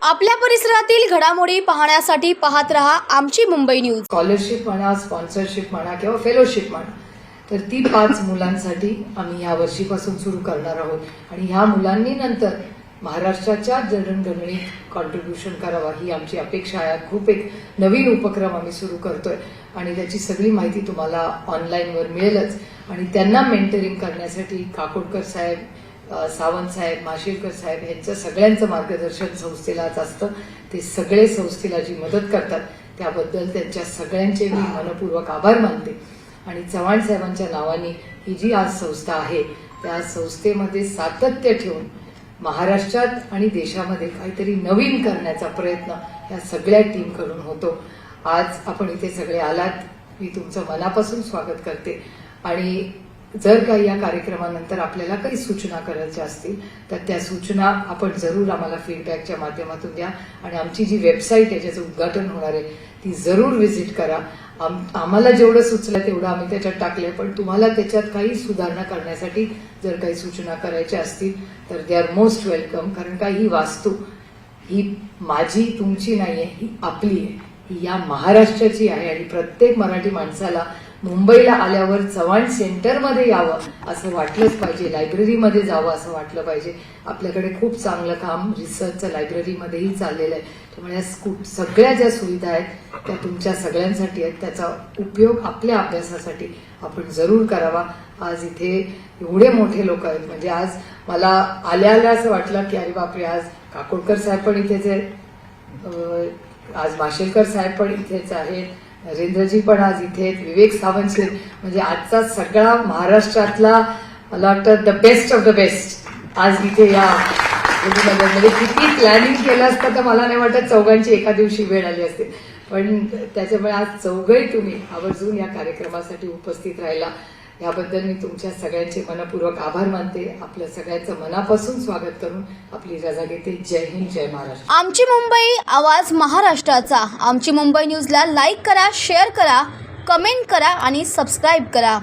आपल्या परिसरातील घडामोडी पाहण्यासाठी पाहत रहा आमची मुंबई न्यूज. स्कॉलरशिप म्हणा स्पॉन्सरशिप म्हणा किंवा फेलोशिप म्हणा तर ती पाच मुलांसाठी आम्ही ह्या वर्षीपासून सुरू करणार आहोत. आणि ह्या मुलांनी नंतर महाराष्ट्राच्या जडणघडणीत कॉन्ट्रीब्युशन करावा ही आमची अपेक्षा आहे. खूप एक नवीन उपक्रम आम्ही सुरू करतोय आणि त्याची सगळी माहिती तुम्हाला ऑनलाईनवर मिळेलच. आणि त्यांना मेंटरिंग करण्यासाठी काकोडकर साहेब सावंत साहेब माशेलकर साहेब यांचं सगळ्यांचं मार्गदर्शन संस्थेलाच असतं. ते सगळे संस्थेला जी मदत करतात त्याबद्दल त्यांच्या सगळ्यांचे मी मनपूर्वक आभार मानते. आणि चव्हाण साहेबांच्या नावाने ही जी आज संस्था आहे त्या संस्थेमध्ये सातत्य ठेवून महाराष्ट्रात आणि देशामध्ये काहीतरी नवीन करण्याचा प्रयत्न या सगळ्या टीमकडून होतो. आज आपण इथे सगळे आलात. मी तुमचं मनापासून स्वागत करते. आणि जर काही या कार्यक्रमानंतर आपल्याला काही सूचना करायच्या असतील तर त्या सूचना आपण जरूर आम्हाला फीडबॅकच्या माध्यमातून द्या. आणि आमची जी वेबसाईट आहे ज्याचं उद्घाटन होणार आहे ती जरूर व्हिजिट करा. आम आम्हाला जेवढं सुचलं तेवढं आम्ही त्याच्यात टाकलंय. पण तुम्हाला त्याच्यात काही सुधारणा करण्यासाठी जर काही सूचना करायच्या असतील तर दे आर मोस्ट वेलकम कारण का ही वास्तू ही माझी तुमची नाही आहे ही आपली आहे. ही या महाराष्ट्राची आहे आणि प्रत्येक मराठी माणसाला मुंबईला आल्यावर चव्हाण सेंटरमध्ये यावं असं वाटलंच पाहिजे. लायब्ररीमध्ये जावं असं वाटलं पाहिजे. आपल्याकडे खूप चांगलं काम रिसर्चचं लायब्ररीमध्येही चाललेलं आहे. त्यामुळे या सगळ्या ज्या सुविधा आहेत त्या तुमच्या सगळ्यांसाठी आहेत. त्याचा उपयोग आपल्या अभ्यासासाठी आपण जरूर करावा. आज इथे एवढे मोठे लोक आहेत. म्हणजे आज मला आल्या आल्या असं वाटलं की अरे बापरे आज काकोडकर साहेब पण इथेच आहेत. आज माशेलकर साहेब पण इथेच आहेत. नरेंद्रजी पण आज इथे विवेक सावंत म्हणजे आजचा सगळा महाराष्ट्रातला मला वाटतं the best of the best आज इथे या म्हणजे किती प्लॅनिंग केलं असतं तर मला नाही वाटत चौघांची एका दिवशी वेळ आली असते. पण त्याच्यामुळे आज चौघही तुम्ही आवर्जून या कार्यक्रमासाठी उपस्थित राहिला. याबद्दल मी तुमच्या सगळ्यांचे मनपूर्वक आभार मानते. आपलं सगळ्यांचं मनापासून स्वागत करून आपली रजा घेते जय हिंद जय महाराष्ट्र. आमची मुंबई आवाज महाराष्ट्राचा. आमची मुंबई न्यूजला लाईक करा शेअर करा कमेंट करा आणि सबस्क्राईब करा.